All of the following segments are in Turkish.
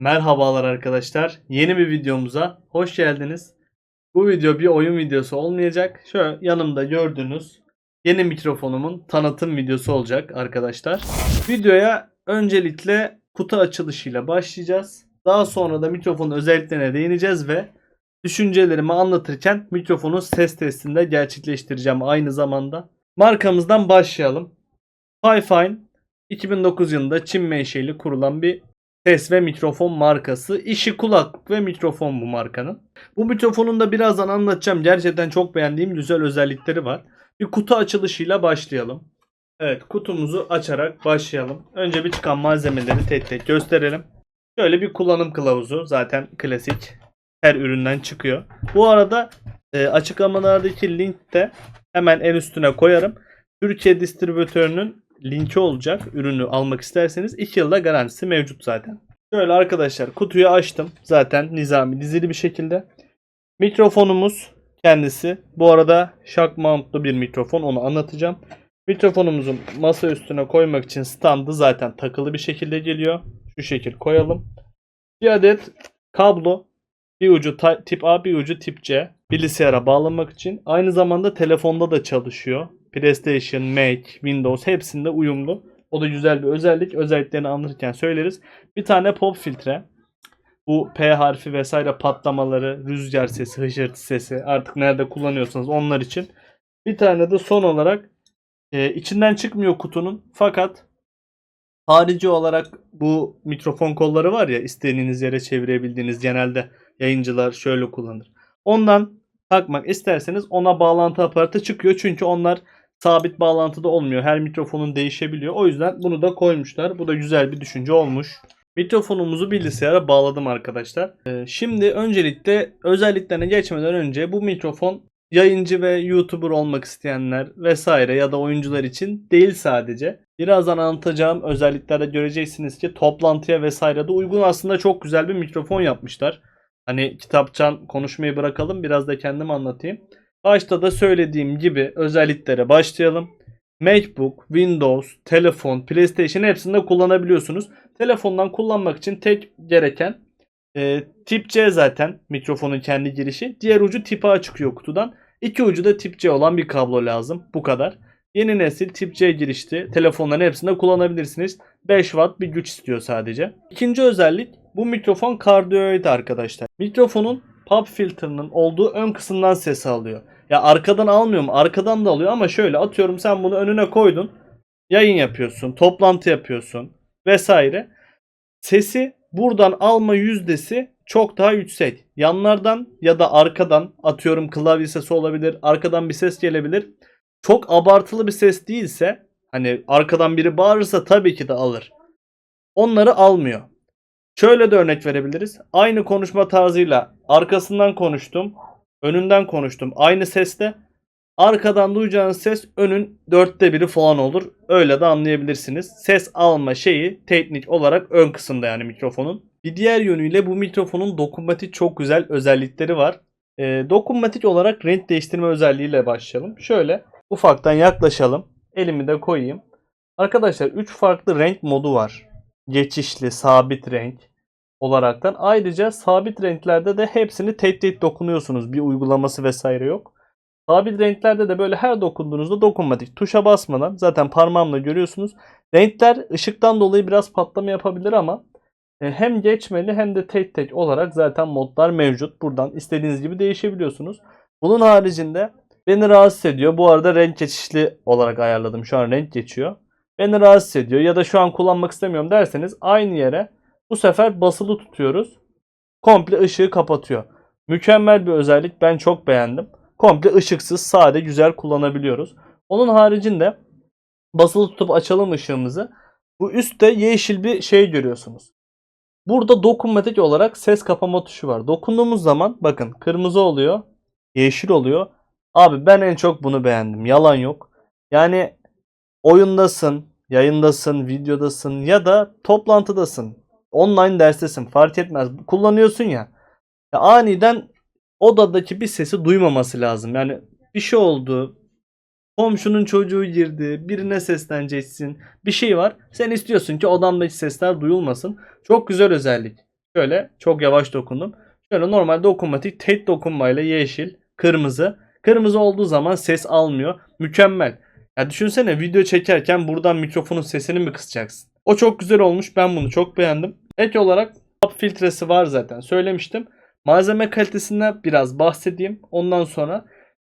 Merhabalar arkadaşlar. Yeni bir videomuza hoş geldiniz. Bu video bir oyun videosu olmayacak. Şöyle yanımda gördüğünüz yeni mikrofonumun tanıtım videosu olacak arkadaşlar. Videoya öncelikle kutu açılışıyla başlayacağız. Daha sonra da mikrofonun özelliklerine değineceğiz ve düşüncelerimi anlatırken mikrofonun ses testini de gerçekleştireceğim aynı zamanda. Markamızdan başlayalım. Fifine 2009 yılında Çin menşeli kurulan bir ses ve mikrofon markası. İşi kulak ve mikrofon bu markanın. Bu mikrofonun da birazdan anlatacağım. Gerçekten çok beğendiğim güzel özellikleri var. Bir kutu açılışıyla başlayalım. Evet kutumuzu açarak başlayalım. Önce bir çıkan malzemeleri tek tek gösterelim. Şöyle bir kullanım kılavuzu. Zaten klasik her üründen çıkıyor. Bu arada e, açıklamalardaki link de hemen en üstüne koyarım. Türkiye distribütörünün linki olacak. Ürünü almak isterseniz 2 yılda garantisi mevcut zaten. Şöyle arkadaşlar kutuyu açtım. Zaten nizami dizili bir şekilde. Mikrofonumuz kendisi. Bu arada shock mountlu bir mikrofon onu anlatacağım. Mikrofonumuzun masa üstüne koymak için standı zaten takılı bir şekilde geliyor. Şu şekil koyalım. Bir adet kablo. Bir ucu tip A bir ucu tip C. Bilgisayara bağlamak için. Aynı zamanda telefonda da çalışıyor. PlayStation, Mac, Windows hepsinde uyumlu. O da güzel bir özellik. Özelliklerini anlatırken söyleriz. Bir tane pop filtre. Bu P harfi vesaire patlamaları, rüzgar sesi, hışırtı sesi artık nerede kullanıyorsanız onlar için. Bir tane de son olarak e, içinden çıkmıyor kutunun fakat harici olarak bu mikrofon kolları var ya istediğiniz yere çevirebildiğiniz genelde yayıncılar şöyle kullanır. Ondan takmak isterseniz ona bağlantı aparatı çıkıyor çünkü onlar sabit bağlantıda olmuyor. Her mikrofonun değişebiliyor. O yüzden bunu da koymuşlar. Bu da güzel bir düşünce olmuş. Mikrofonumuzu bilgisayara bağladım arkadaşlar. Ee, şimdi öncelikle özelliklerine geçmeden önce bu mikrofon yayıncı ve YouTuber olmak isteyenler vesaire ya da oyuncular için değil sadece. Birazdan anlatacağım özelliklerde göreceksiniz ki toplantıya vesaire de uygun aslında çok güzel bir mikrofon yapmışlar. Hani kitapçan konuşmayı bırakalım biraz da kendim anlatayım. Başta da söylediğim gibi özelliklere başlayalım. MacBook, Windows, telefon, PlayStation hepsinde kullanabiliyorsunuz. Telefondan kullanmak için tek gereken e, tip C zaten mikrofonun kendi girişi. Diğer ucu tip A çıkıyor kutudan. İki ucu da tip C olan bir kablo lazım. Bu kadar. Yeni nesil tip C girişti. Telefonların hepsinde kullanabilirsiniz. 5 watt bir güç istiyor sadece. İkinci özellik bu mikrofon kardioid arkadaşlar. Mikrofonun pop filter'ının olduğu ön kısımdan ses alıyor. Ya arkadan almıyor mu? Arkadan da alıyor ama şöyle atıyorum sen bunu önüne koydun. Yayın yapıyorsun, toplantı yapıyorsun vesaire. Sesi buradan alma yüzdesi çok daha yüksek. Yanlardan ya da arkadan atıyorum klavye sesi olabilir, arkadan bir ses gelebilir. Çok abartılı bir ses değilse hani arkadan biri bağırırsa tabii ki de alır. Onları almıyor. Şöyle de örnek verebiliriz. Aynı konuşma tarzıyla arkasından konuştum, önünden konuştum. Aynı seste arkadan duyacağınız ses önün dörtte biri falan olur. Öyle de anlayabilirsiniz. Ses alma şeyi teknik olarak ön kısımda yani mikrofonun. Bir diğer yönüyle bu mikrofonun dokunmatik çok güzel özellikleri var. Ee, dokunmatik olarak renk değiştirme özelliğiyle başlayalım. Şöyle ufaktan yaklaşalım. Elimi de koyayım. Arkadaşlar 3 farklı renk modu var. Geçişli, sabit renk olaraktan. Ayrıca sabit renklerde de hepsini tek tek dokunuyorsunuz. Bir uygulaması vesaire yok. Sabit renklerde de böyle her dokunduğunuzda dokunmatik. Tuşa basmadan zaten parmağımla görüyorsunuz. Renkler ışıktan dolayı biraz patlama yapabilir ama e, hem geçmeli hem de tek tek olarak zaten modlar mevcut. Buradan istediğiniz gibi değişebiliyorsunuz. Bunun haricinde beni rahatsız ediyor. Bu arada renk geçişli olarak ayarladım. Şu an renk geçiyor. Beni rahatsız ediyor ya da şu an kullanmak istemiyorum derseniz aynı yere bu sefer basılı tutuyoruz. Komple ışığı kapatıyor. Mükemmel bir özellik. Ben çok beğendim. Komple ışıksız, sade, güzel kullanabiliyoruz. Onun haricinde basılı tutup açalım ışığımızı. Bu üstte yeşil bir şey görüyorsunuz. Burada dokunmatik olarak ses kapama tuşu var. Dokunduğumuz zaman bakın kırmızı oluyor, yeşil oluyor. Abi ben en çok bunu beğendim. Yalan yok. Yani oyundasın, yayındasın, videodasın ya da toplantıdasın. Online derstesin fark etmez. Kullanıyorsun ya. ya aniden odadaki bir sesi duymaması lazım. Yani bir şey oldu. Komşunun çocuğu girdi. Birine sesleneceksin. Bir şey var. Sen istiyorsun ki odamdaki sesler duyulmasın. Çok güzel özellik. Şöyle çok yavaş dokundum. Şöyle normal dokunmatik tek dokunmayla yeşil, kırmızı. Kırmızı olduğu zaman ses almıyor. Mükemmel. Ya düşünsene video çekerken buradan mikrofonun sesini mi kısacaksın? O çok güzel olmuş. Ben bunu çok beğendim. Ek olarak pop filtresi var zaten. Söylemiştim. Malzeme kalitesinden biraz bahsedeyim. Ondan sonra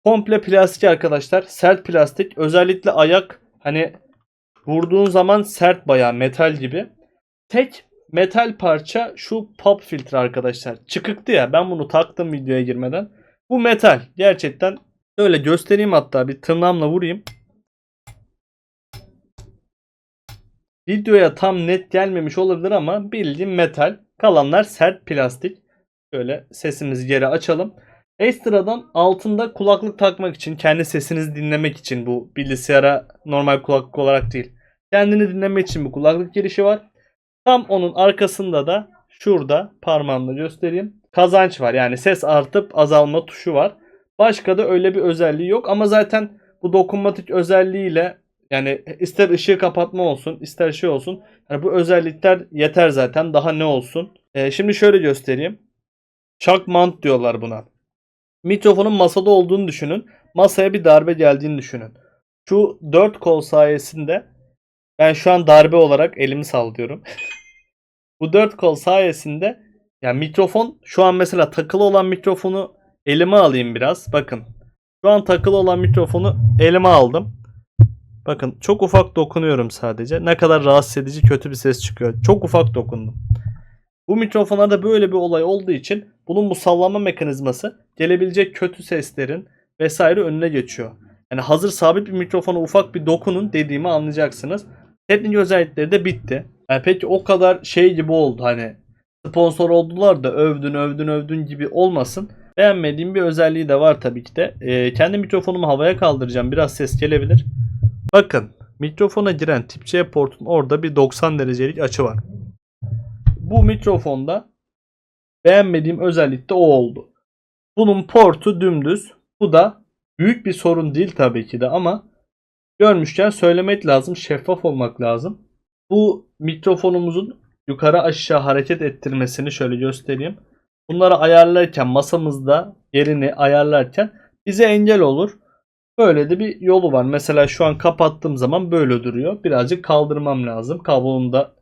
komple plastik arkadaşlar. Sert plastik. Özellikle ayak hani vurduğun zaman sert bayağı metal gibi. Tek metal parça şu pop filtre arkadaşlar. Çıkıktı ya ben bunu taktım videoya girmeden. Bu metal. Gerçekten öyle göstereyim hatta bir tırnağımla vurayım. Videoya tam net gelmemiş olabilir ama bildiğim metal. Kalanlar sert plastik. Şöyle sesimizi geri açalım. Ekstradan altında kulaklık takmak için, kendi sesinizi dinlemek için bu bilgisayara normal kulaklık olarak değil. Kendini dinlemek için bir kulaklık girişi var. Tam onun arkasında da şurada parmağımla göstereyim. Kazanç var. Yani ses artıp azalma tuşu var. Başka da öyle bir özelliği yok ama zaten bu dokunmatik özelliğiyle yani ister ışığı kapatma olsun, ister şey olsun. Yani bu özellikler yeter zaten. Daha ne olsun? Ee, şimdi şöyle göstereyim. Chuck mount diyorlar buna. Mikrofonun masada olduğunu düşünün. Masaya bir darbe geldiğini düşünün. Şu 4 kol sayesinde ben şu an darbe olarak elimi sallıyorum. Bu 4 kol sayesinde yani mikrofon şu an mesela takılı olan mikrofonu elime alayım biraz. Bakın. Şu an takılı olan mikrofonu elime aldım. Bakın çok ufak dokunuyorum sadece. Ne kadar rahatsız edici kötü bir ses çıkıyor. Çok ufak dokundum. Bu mikrofonlarda böyle bir olay olduğu için bunun bu sallama mekanizması gelebilecek kötü seslerin vesaire önüne geçiyor. Yani hazır sabit bir mikrofona ufak bir dokunun dediğimi anlayacaksınız. Teknik özellikleri de bitti. Yani peki o kadar şey gibi oldu hani sponsor oldular da övdün övdün övdün gibi olmasın. Beğenmediğim bir özelliği de var tabii ki de. Ee, kendi mikrofonumu havaya kaldıracağım. Biraz ses gelebilir. Bakın mikrofona giren tip C portun orada bir 90 derecelik açı var. Bu mikrofonda beğenmediğim özellik de o oldu. Bunun portu dümdüz. Bu da büyük bir sorun değil tabii ki de ama görmüşken söylemek lazım. Şeffaf olmak lazım. Bu mikrofonumuzun yukarı aşağı hareket ettirmesini şöyle göstereyim. Bunları ayarlarken masamızda yerini ayarlarken bize engel olur. Böyle de bir yolu var. Mesela şu an kapattığım zaman böyle duruyor. Birazcık kaldırmam lazım. Kablonun da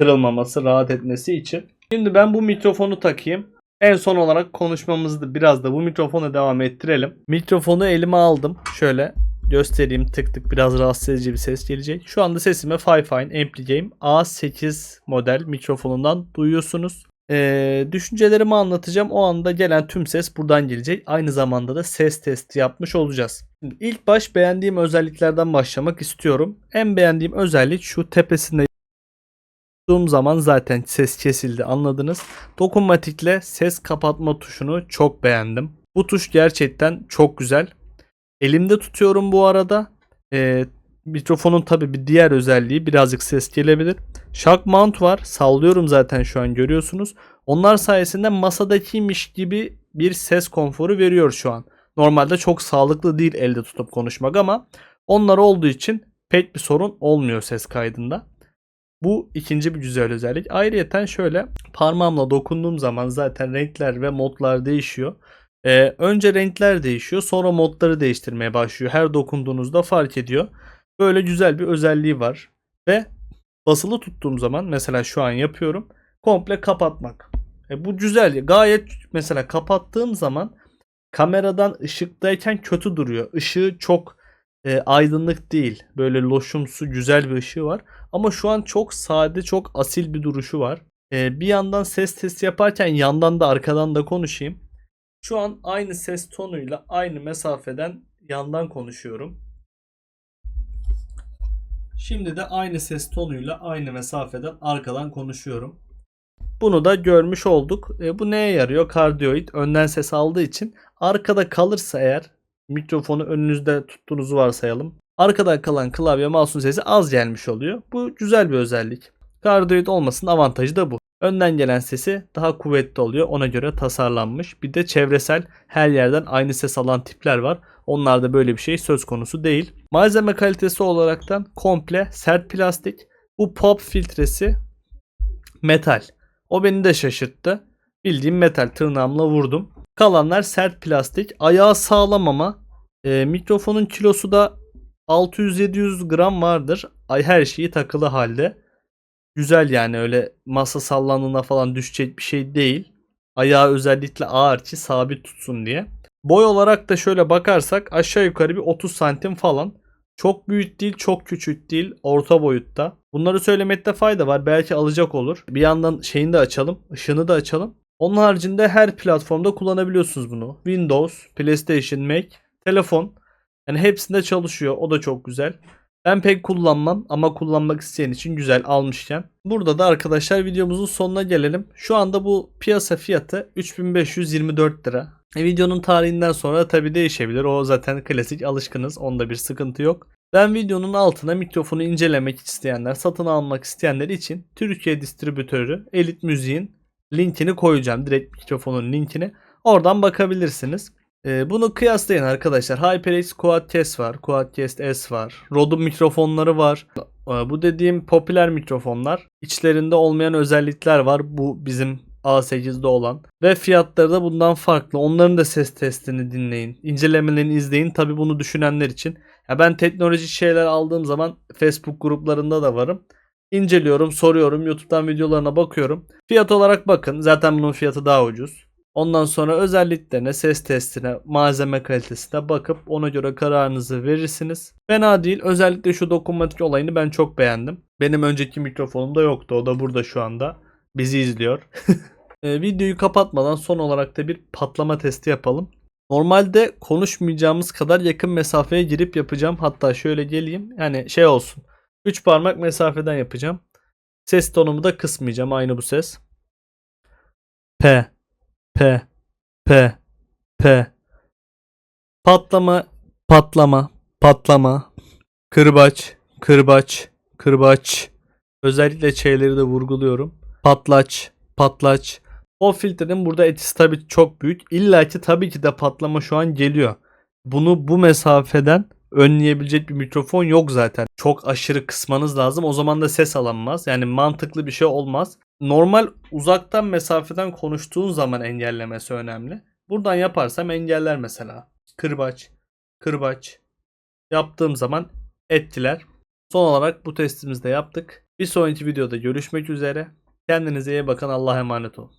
kırılmaması, rahat etmesi için. Şimdi ben bu mikrofonu takayım. En son olarak konuşmamızı biraz da bu mikrofona devam ettirelim. Mikrofonu elime aldım. Şöyle göstereyim tık tık biraz rahatsız edici bir ses gelecek. Şu anda sesimi Fifine Ampligame A8 model mikrofonundan duyuyorsunuz. Ee, düşüncelerimi anlatacağım. O anda gelen tüm ses buradan gelecek. Aynı zamanda da ses testi yapmış olacağız. Şimdi ilk baş beğendiğim özelliklerden başlamak istiyorum. En beğendiğim özellik şu tepesinde tuttuğum zaman zaten ses kesildi anladınız. Dokunmatikle ses kapatma tuşunu çok beğendim. Bu tuş gerçekten çok güzel. Elimde tutuyorum bu arada. Ee, mikrofonun tabi bir diğer özelliği birazcık ses gelebilir. Shock mount var. Sallıyorum zaten şu an görüyorsunuz. Onlar sayesinde masadakiymiş gibi bir ses konforu veriyor şu an. Normalde çok sağlıklı değil elde tutup konuşmak ama onlar olduğu için pek bir sorun olmuyor ses kaydında. Bu ikinci bir güzel özellik. Ayrıyeten şöyle parmağımla dokunduğum zaman zaten renkler ve modlar değişiyor. Ee, önce renkler değişiyor sonra modları değiştirmeye başlıyor. Her dokunduğunuzda fark ediyor. Böyle güzel bir özelliği var. Ve basılı tuttuğum zaman mesela şu an yapıyorum. Komple kapatmak. E, bu güzel. Gayet mesela kapattığım zaman kameradan ışıktayken kötü duruyor. Işığı çok e, aydınlık değil. Böyle loşumsu güzel bir ışığı var. Ama şu an çok sade, çok asil bir duruşu var. E, bir yandan ses testi yaparken yandan da arkadan da konuşayım. Şu an aynı ses tonuyla aynı mesafeden yandan konuşuyorum. Şimdi de aynı ses tonuyla aynı mesafeden arkadan konuşuyorum. Bunu da görmüş olduk. E, bu neye yarıyor? Kardioid önden ses aldığı için arkada kalırsa eğer mikrofonu önünüzde tuttuğunuzu varsayalım. Arkada kalan klavye mouse'un sesi az gelmiş oluyor. Bu güzel bir özellik. Kardioid olmasının avantajı da bu. Önden gelen sesi daha kuvvetli oluyor. Ona göre tasarlanmış. Bir de çevresel her yerden aynı ses alan tipler var. Onlarda böyle bir şey söz konusu değil. Malzeme kalitesi olaraktan komple sert plastik. Bu pop filtresi metal. O beni de şaşırttı. Bildiğim metal tırnağımla vurdum. Kalanlar sert plastik. Ayağı sağlam ama e, mikrofonun kilosu da 600-700 gram vardır. Ay her şeyi takılı halde. Güzel yani öyle masa sallandığında falan düşecek bir şey değil. Ayağı özellikle ağır ki sabit tutsun diye. Boy olarak da şöyle bakarsak aşağı yukarı bir 30 santim falan. Çok büyük değil, çok küçük değil, orta boyutta. Bunları söylemekte fayda var. Belki alacak olur. Bir yandan şeyini de açalım, ışığını da açalım. Onun haricinde her platformda kullanabiliyorsunuz bunu. Windows, PlayStation, Mac, telefon. Yani hepsinde çalışıyor. O da çok güzel. Ben pek kullanmam ama kullanmak isteyen için güzel almışken. Burada da arkadaşlar videomuzun sonuna gelelim. Şu anda bu piyasa fiyatı 3524 lira. E, videonun tarihinden sonra tabi değişebilir. O zaten klasik alışkınız. Onda bir sıkıntı yok. Ben videonun altına mikrofonu incelemek isteyenler, satın almak isteyenler için Türkiye distribütörü Elit Müziğin linkini koyacağım. Direkt mikrofonun linkini. Oradan bakabilirsiniz. Ee, bunu kıyaslayın arkadaşlar. HyperX Quadcast var. Quadcast S var. Rode mikrofonları var. Ee, bu dediğim popüler mikrofonlar. İçlerinde olmayan özellikler var. Bu bizim A8'de olan. Ve fiyatları da bundan farklı. Onların da ses testini dinleyin. İncelemelerini izleyin. Tabi bunu düşünenler için. Ya ben teknolojik şeyler aldığım zaman Facebook gruplarında da varım. İnceliyorum, soruyorum. YouTube'dan videolarına bakıyorum. Fiyat olarak bakın. Zaten bunun fiyatı daha ucuz. Ondan sonra özelliklerine, ses testine, malzeme kalitesine bakıp ona göre kararınızı verirsiniz. Fena değil. Özellikle şu dokunmatik olayını ben çok beğendim. Benim önceki mikrofonumda yoktu. O da burada şu anda. Bizi izliyor. E, videoyu kapatmadan son olarak da bir patlama testi yapalım. Normalde konuşmayacağımız kadar yakın mesafeye girip yapacağım. Hatta şöyle geleyim. Yani şey olsun. 3 parmak mesafeden yapacağım. Ses tonumu da kısmayacağım. Aynı bu ses. P P P P Patlama patlama patlama kırbaç kırbaç kırbaç özellikle şeyleri de vurguluyorum. Patlaç patlaç o filtrenin burada etkisi tabii çok büyük. İlla ki tabii ki de patlama şu an geliyor. Bunu bu mesafeden önleyebilecek bir mikrofon yok zaten. Çok aşırı kısmanız lazım. O zaman da ses alınmaz. Yani mantıklı bir şey olmaz. Normal uzaktan mesafeden konuştuğun zaman engellemesi önemli. Buradan yaparsam engeller mesela. Kırbaç, kırbaç yaptığım zaman ettiler. Son olarak bu testimizi de yaptık. Bir sonraki videoda görüşmek üzere. Kendinize iyi bakın. Allah'a emanet olun.